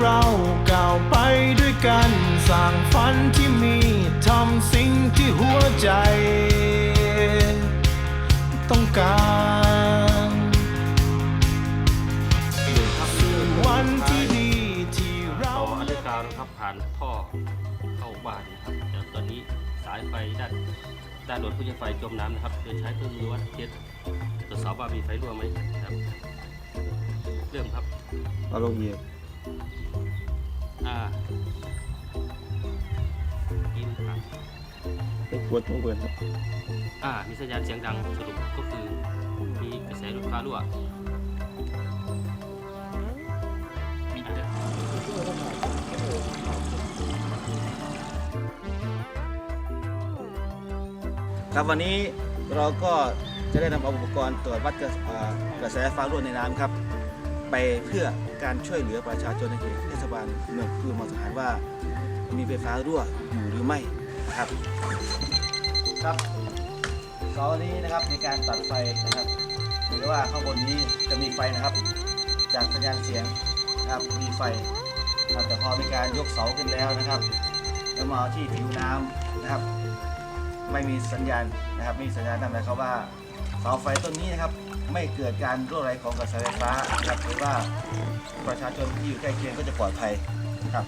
เราก้าวไปด้วยกัน สร้างฝันที่มีทำสิ่งที่หัวใจ ต้องการสู่วันที่ดีที่เราต่ออันเดอร์กราวด์นะครับผ่านท่อเข้าบ้านนะครับแต่ตอนนี้สายไฟด้านด้านโดนผู้ใช้ไฟจมน้ำนะครับโดยใช้เครื่องมือวัดเทสตรวจสอบว่ามีไฟรั่วไหมครับ เริ่มครับ เอาลงเหยียบ ไม่ควรต้องเปิดครับอ่า มีสัญญาณเสียงดังสรุปก็คือมีกระแสไฟฟ้ารั่วมีอะไรครับวันนี้เราก็จะได้นำเอาอุปกรณ์ตรวจวัดกระอ่ากระแสไฟฟ้ารั่วในน้ำครับ ไปเพื่อการช่วยเหลือประชาชนในเขตเทศบาลเมืองคือมาสถานว่า มีไฟฟ้ารั่วอยู่หรือไม่ นะครับ ครับเสานี้นะครับในการตัดไฟนะครับหรือว่าข้างบนนี้จะมีไฟนะครับ จากสัญญาณเสียงนะครับมีไฟครับแต่พอมีการยกเสาขึ้นแล้วนะครับแล้วมาที่ผิวน้ำนะครับ ไม่มีสัญญาณนะครับไม่มีสัญญาณนั่นหมายความว่าเสาไฟต้นนี้นะครับ ไม่เกิดการรั่วไหลของกระแสไฟฟ้านะครับหรือว่าประชาชนที่อยู่ใกล้เคียงก็จะปลอดภัยนะครับ